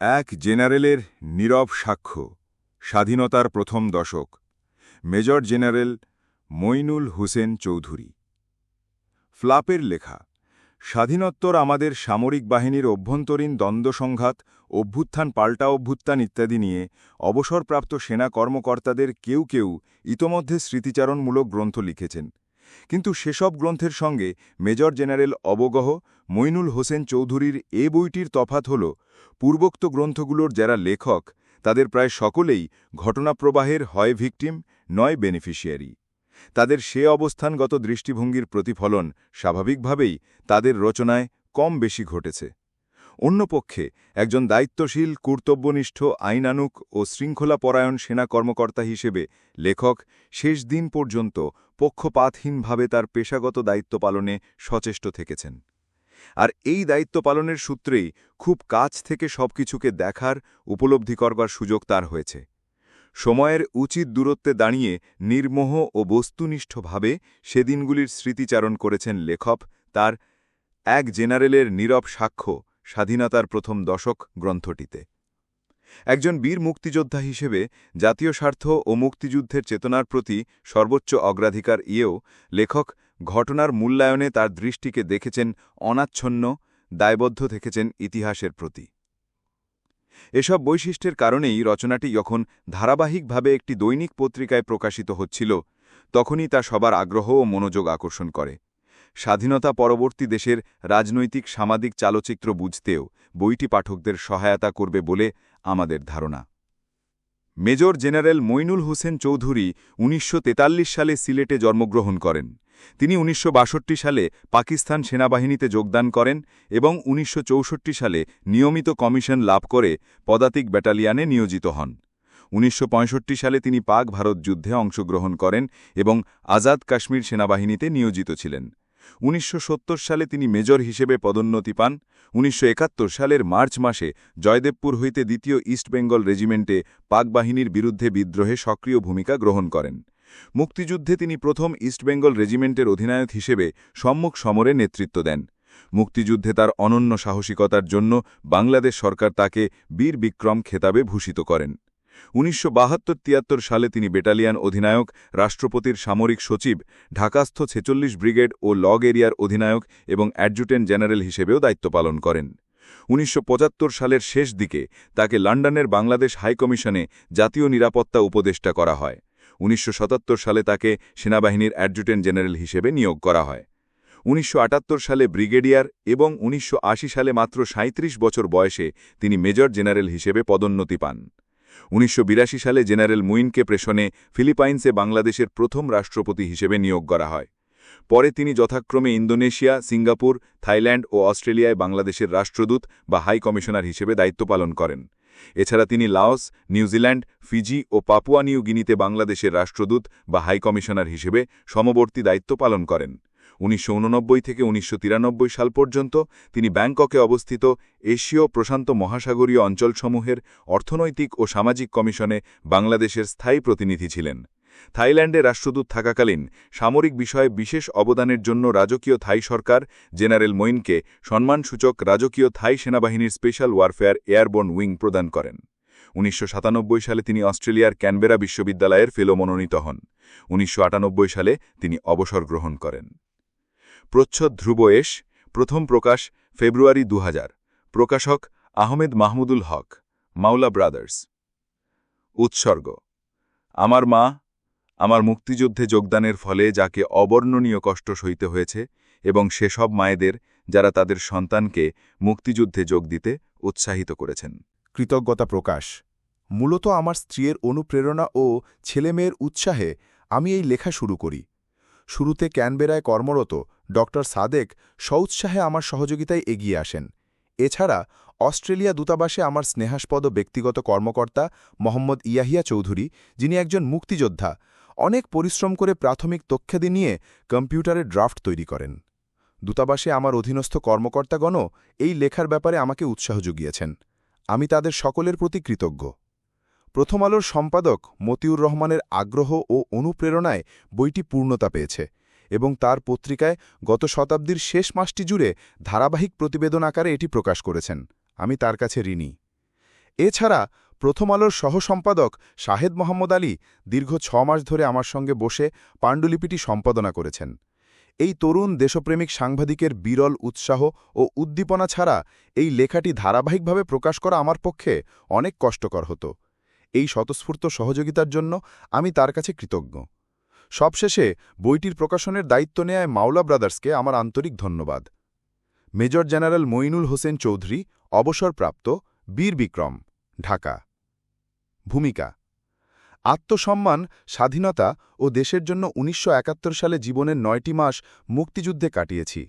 এক জেনারেলের নীরব সাক্ষ্য, স্বাধীনতার প্রথম দশক, মেজর জেনারেল মইনুল হুসেন চৌধুরী। ফ্লাপের লেখা, স্বাধীনোত্তর আমাদের সামরিক বাহিনীর অভ্যন্তরীণ দ্বন্দ্ব সংঘাত, অভ্যুত্থান, পাল্টা অভ্যুত্থান ইত্যাদি নিয়ে অবসরপ্রাপ্ত সেনা কর্মকর্তাদের কেউ কেউ ইতোমধ্যে স্মৃতিচারণমূলক গ্রন্থ লিখেছেন। কিন্তু সেসব গ্রন্থের সঙ্গে মেজর জেনারেল অবগহ মইনুল হোসেন চৌধুরীর এ বইটির তফাত হল, পূর্বোক্ত গ্রন্থগুলোর যারা লেখক, তাদের প্রায় সকলেই ঘটনাপ্রবাহের হয় ভিকটিম, নয় বেনিফিশিয়ারি। তাদের সে অবস্থানগত দৃষ্টিভঙ্গির প্রতিফলন স্বাভাবিকভাবেই তাদের রচনায় কম বেশি ঘটেছে। অন্যপক্ষে একজন দায়িত্বশীল, কর্তব্যনিষ্ঠ, আইনানুক ও শৃঙ্খলাপরায়ণ সেনা কর্মকর্তা হিসেবে লেখক শেষ দিন পর্যন্ত পক্ষপাতহীনভাবে তার পেশাগত দায়িত্ব পালনে সচেষ্ট থেকেছেন। আর এই দায়িত্ব পালনের সূত্রেই খুব কাছ থেকে সবকিছুকে দেখার উপলব্ধি করবার সুযোগ তার হয়েছে। সময়ের উচিত দূরত্বে দাঁড়িয়ে নির্মোহ ও বস্তুনিষ্ঠভাবে সেদিনগুলির স্মৃতিচারণ করেছেন লেখক তার এক জেনারেলের নীরব সাক্ষ্য স্বাধীনতার প্রথম দশক গ্রন্থটিতে। একজন বীর মুক্তিযোদ্ধা হিসেবে জাতীয় স্বার্থ ও মুক্তিযুদ্ধের চেতনার প্রতি সর্বোচ্চ অগ্রাধিকার ইয়েও লেখক ঘটনার মূল্যায়নে তার দৃষ্টিকে দেখেছেন অনাচ্ছন্ন, দায়বদ্ধ থেকেছেন ইতিহাসের প্রতি। এসব বৈশিষ্ট্যের কারণেই রচনাটি যখন ধারাবাহিকভাবে একটি দৈনিক পত্রিকায় প্রকাশিত হচ্ছিল, তখনই তা সবার আগ্রহ ও মনোযোগ আকর্ষণ করে। স্বাধীনতা পরবর্তী দেশের রাজনৈতিক সামাজিক চালচিত্র বুঝতেও বইটি পাঠকদের সহায়তা করবে বলে আমাদের ধারণা। মেজর জেনারেল মইনুল হোসেন চৌধুরী উনিশশো তেতাল্লিশ সালে সিলেটে জন্মগ্রহণ করেন। তিনি উনিশশো বাষট্টি সালে পাকিস্তান সেনাবাহিনীতে যোগদান করেন এবং উনিশশো চৌষট্টি সালে নিয়মিত কমিশন লাভ করে পদাতিক ব্যাটালিয়ানে নিয়োজিত হন। উনিশশো পঁয়ষট্টি সালে তিনি পাক ভারত যুদ্ধে অংশগ্রহণ করেন এবং আজাদ কাশ্মীর সেনাবাহিনীতে নিয়োজিত ছিলেন। উনিশশো সত্তর সালে তিনি মেজর হিসেবে পদোন্নতি পান। উনিশশো একাত্তর সালের মার্চ মাসে জয়দেবপুর হইতে দ্বিতীয় ইস্ট বেঙ্গল রেজিমেন্টে পাক বাহিনীর বিরুদ্ধে বিদ্রোহে সক্রিয় ভূমিকা গ্রহণ করেন। মুক্তিযুদ্ধে তিনি প্রথম ইস্টবেঙ্গল রেজিমেন্টের অধিনায়ক হিসেবে সম্মুখ সমরে নেতৃত্ব দেন। মুক্তিযুদ্ধে তার অনন্য সাহসিকতার জন্য বাংলাদেশ সরকার তাকে বীর বিক্রম খেতাবে ভূষিত করেন। উনিশশো বাহাত্তর তিয়াত্তর সালে তিনি বেটালিয়ান অধিনায়ক, রাষ্ট্রপতির সামরিক সচিব, ঢাকাস্থ ছেচল্লিশ ব্রিগেড ও লগ এরিয়ার অধিনায়ক এবং অ্যাডজুটেন্ট জেনারেল হিসেবেও দায়িত্ব পালন করেন। উনিশশো পঁচাত্তর সালের শেষ দিকে তাকে লন্ডনের বাংলাদেশ হাইকমিশনে জাতীয় নিরাপত্তা উপদেষ্টা করা হয়। উনিশশো সাতাত্তর সালে তাকে সেনাবাহিনীর অ্যাডজুটেন্ট জেনারেল হিসেবে নিয়োগ করা হয়। উনিশশো আটাত্তর সালে ব্রিগেডিয়ার এবং উনিশশো আশি সালে মাত্র ৩৭ বছর বয়সে তিনি মেজর জেনারেল হিসেবে পদোন্নতি পান। উনিশশো বিরাশি সালে জেনারেল মুইনকে প্রেষণে ফিলিপাইন্সে বাংলাদেশের প্রথম রাষ্ট্রপতি হিসেবে নিয়োগ করা হয়। পরে তিনি যথাক্রমে ইন্দোনেশিয়া, সিঙ্গাপুর, থাইল্যান্ড ও অস্ট্রেলিয়ায় বাংলাদেশের রাষ্ট্রদূত বা হাই কমিশনার হিসেবে দায়িত্ব পালন করেন। এছাড়া তিনি লাওস, নিউজিল্যান্ড, ফিজি ও পাপুয়া নিউ গিনিতে বাংলাদেশের রাষ্ট্রদূত বা হাই কমিশনার হিসেবে সমবর্তী দায়িত্ব পালন করেন। উনিশশো উননব্বই থেকে উনিশশো তিরানব্বই সাল পর্যন্ত তিনি ব্যাংককে অবস্থিত এশীয় প্রশান্ত মহাসাগরীয় অঞ্চলসমূহের অর্থনৈতিক ও সামাজিক কমিশনে বাংলাদেশের স্থায়ী প্রতিনিধি ছিলেন। থাইল্যান্ডে রাষ্ট্রদূত থাকাকালীন সামরিক বিষয়ে বিশেষ অবদানের জন্য রাজকীয় থাই সরকার জেনারেল মইনকে সম্মানসূচক রাজকীয় থাই সেনাবাহিনীর স্পেশাল ওয়ারফেয়ার এয়ারবোর্ন উইং প্রদান করেন। উনিশশো সাতানব্বই সালে তিনি অস্ট্রেলিয়ার ক্যানবেরা বিশ্ববিদ্যালয়ের ফেলো মনোনীত হন। উনিশশো আটানব্বই সালে তিনি অবসর গ্রহণ করেন। প্রচ্ছদ ধ্রুবয়েশ প্রথম প্রকাশ ফেব্রুয়ারি দু হাজার প্রকাশক আহমেদ মাহমুদুল হক, মাওলা ব্রাদার্স। উৎসর্গ। আমার মা, আমার মুক্তিযুদ্ধে যোগদানের ফলে যাকে অবর্ণনীয় কষ্ট সইতে হয়েছে এবং সেসব মায়েদের যারা তাদের সন্তানকে মুক্তিযুদ্ধে যোগ দিতে উৎসাহিত করেছেন। কৃতজ্ঞতা প্রকাশ। মূলত আমার স্ত্রীর অনুপ্রেরণা ও ছেলেমেয়ের উৎসাহে আমি এই লেখা শুরু করি। শুরুতে ক্যানবেরায় কর্মরত ড. সাদেক সউৎসাহে আমার সহযোগিতায় এগিয়ে আসেন। এছাড়া অস্ট্রেলিয়া দূতাবাসে আমার স্নেহাস্পদ ব্যক্তিগত কর্মকর্তা মোহাম্মদ ইয়াহিয়া চৌধুরী, যিনি একজন মুক্তিযোদ্ধা, অনেক পরিশ্রম করে প্রাথমিক তথ্যাদি নিয়ে কম্পিউটারে ড্রাফট তৈরি করেন। দূতাবাসে আমার অধীনস্থ কর্মকর্তাগণও এই লেখার ব্যাপারে আমাকে উৎসাহ জুগিয়েছেন আমি তাদের সকলের প্রতি কৃতজ্ঞ। প্রথম আলোর সম্পাদক মতিউর রহমানের আগ্রহ ও অনুপ্রেরণায় বইটি পূর্ণতা পেয়েছে এবং তার পত্রিকায় গত শতাব্দীর শেষ মাসটি জুড়ে ধারাবাহিক প্রতিবেদন আকারে এটি প্রকাশ করেছেন। আমি তার কাছে ঋণী। এছাড়া প্রথম আলোর সহসম্পাদক শাহেদ মোহাম্মদ আলী দীর্ঘ ছ মাস ধরে আমার সঙ্গে বসে পাণ্ডুলিপিটি সম্পাদনা করেছেন। এই তরুণ দেশপ্রেমিক সাংবাদিকের বিরল উৎসাহ ও উদ্দীপনা ছাড়া এই লেখাটি ধারাবাহিকভাবে প্রকাশ করা আমার পক্ষে অনেক কষ্টকর হতো। এই স্বতঃস্ফূর্ত সহযোগিতার জন্য আমি তার কাছে কৃতজ্ঞ। সবশেষে বইটির প্রকাশনের দায়িত্ব নেয় মাওলা ব্রাদার্সকে আমার আন্তরিক ধন্যবাদ। মেজর জেনারেল মইনুল হোসেন চৌধুরী, অবসরপ্রাপ্ত, বীর বিক্রম, ঢাকা। ভূমিকা, আত্মসম্মান, স্বাধীনতা ও দেশের জন্য উনিশশো একাত্তর সালে জীবনের নয়টি মাস মুক্তিযুদ্ধে কাটিয়েছি।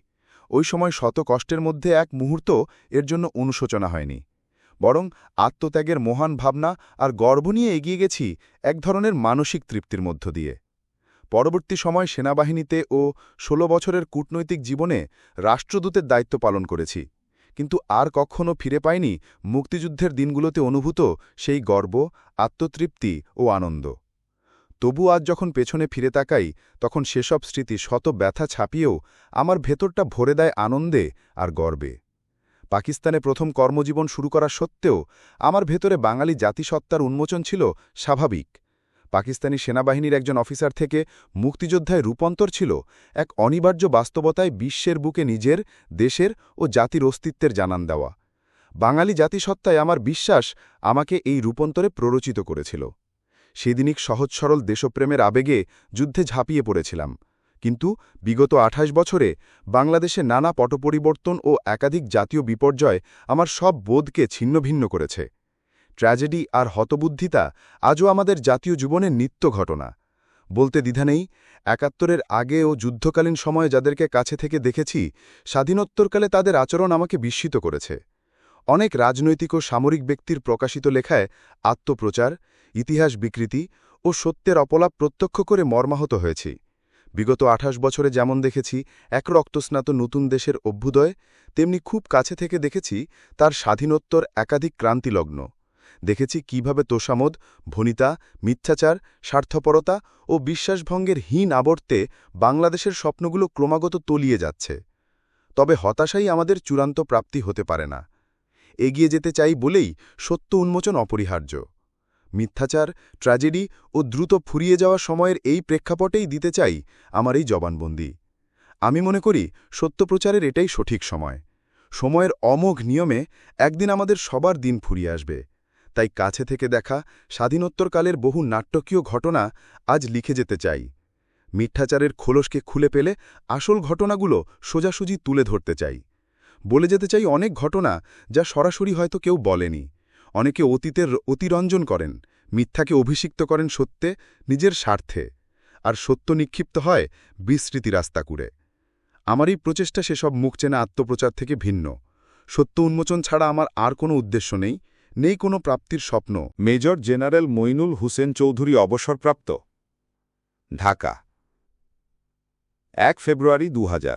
ওই সময় শত কষ্টের মধ্যে এক মুহূর্ত এর জন্য অনুশোচনা হয়নি। বরং আত্মত্যাগের মহান ভাবনা আর গর্ব নিয়ে এগিয়ে গেছি এক ধরনের মানসিক তৃপ্তির মধ্য দিয়ে। পরবর্তী সময় সেনাবাহিনীতে ও ১৬ বছরের কূটনৈতিক জীবনে রাষ্ট্রদূতের দায়িত্ব পালন করেছি। কিন্তু আর কখনও ফিরে পাইনি মুক্তিযুদ্ধের দিনগুলোতে অনুভূত সেই গর্ব, আত্মতৃপ্তি ও আনন্দ। তবু আজ যখন পেছনে ফিরে তাকাই, তখন সেসব স্মৃতি শত ব্যথা ছাপিয়েও আমার ভেতরটা ভরে দেয় আনন্দে আর গর্বে। পাকিস্তানে প্রথম কর্মজীবন শুরু করা সত্ত্বেও আমার ভেতরে বাঙালি জাতিসত্তার উন্মোচন ছিল স্বাভাবিক। পাকিস্তানি সেনাবাহিনীর একজন অফিসার থেকে মুক্তিযোদ্ধায় রূপান্তর ছিল এক অনিবার্য বাস্তবতায় বিশ্বের বুকে নিজের, দেশের ও জাতির অস্তিত্বের জানান দেওয়া। বাঙালি জাতিসত্তায় আমার বিশ্বাস আমাকে এই রূপান্তরে প্ররোচিত করেছিল। সেদিনিক সহজ সরল দেশপ্রেমের আবেগে যুদ্ধে ঝাঁপিয়ে পড়েছিলাম। কিন্তু বিগত আঠাশ বছরে বাংলাদেশে নানা পটপরিবর্তন ও একাধিক জাতীয় বিপর্যয় আমার সব বোধকে ছিন্নভিন্ন করেছে। ট্র্যাজেডি আর হতবুদ্ধিতা আজও আমাদের জাতীয় জীবনের নিত্য ঘটনা। বলতে দ্বিধা নেই, একাত্তরের আগে ও যুদ্ধকালীন সময়ে যাদেরকে কাছে থেকে দেখেছি, স্বাধীনোত্তরকালে তাদের আচরণ আমাকে বিস্মিত করেছে। অনেক রাজনৈতিক ও সামরিক ব্যক্তির প্রকাশিত লেখায় আত্মপ্রচার, ইতিহাস বিকৃতি ও সত্যের অপলাপ প্রত্যক্ষ করে মর্মাহত হয়েছি। বিগত আঠাশ বছরে যেমন দেখেছি, এক রক্তস্নাত নতুন দেশের অভ্যুদয়, তেমনি খুব কাছে থেকে দেখেছি তার স্বাধীনোত্তর একাধিক ক্রান্তিলগ্ন। দেখেছি কীভাবে তোষামোদ, ভনিতা, মিথ্যাচার, স্বার্থপরতা ও বিশ্বাসভঙ্গের হীন আবর্তে বাংলাদেশের স্বপ্নগুলো ক্রমাগত তলিয়ে যাচ্ছে। তবে হতাশাই আমাদের চূড়ান্ত প্রাপ্তি হতে পারে না। এগিয়ে যেতে চাই বলেই সত্য উন্মোচন অপরিহার্য। মিথ্যাচার, ট্র্যাজেডি ও দ্রুত ফুরিয়ে যাওয়া সময়ের এই প্রেক্ষাপটেই দিতে চাই আমার এই জবানবন্দি। আমি মনে করি সত্যপ্রচারের এটাই সঠিক সময়। সময়ের অমোঘ নিয়মে একদিন আমাদের সবার দিন ফুরিয়ে আসবে। তাই কাছে থেকে দেখা স্বাধীনোত্তরকালের বহু নাট্যকীয় ঘটনা আজ লিখে যেতে চাই। মিথ্যাচারের খোলসকে খুলে পেলে আসল ঘটনাগুলো সোজাসুজি তুলে ধরতে চাই। বলে যেতে চাই অনেক ঘটনা যা সরাসরি হয়তো কেউ বলেনি। অনেকে অতীতের অতিরঞ্জন করেন, মিথ্যাকে অভিষিক্ত করেন সত্যে, নিজের স্বার্থে। আর সত্য নিক্ষিপ্ত হয় বিস্মৃতি রাস্তা কুড়ে। আমার এই প্রচেষ্টা সেসব মুখ চেনা আত্মপ্রচার থেকে ভিন্ন। সত্য উন্মোচন ছাড়া আমার আর কোনো উদ্দেশ্য নেই নেই কোনো প্রাপ্তির স্বপ্ন। মেজর জেনারেল মইনুল হুসেন চৌধুরী অবসরপ্রাপ্ত। ঢাকা, এক ফেব্রুয়ারি দু হাজার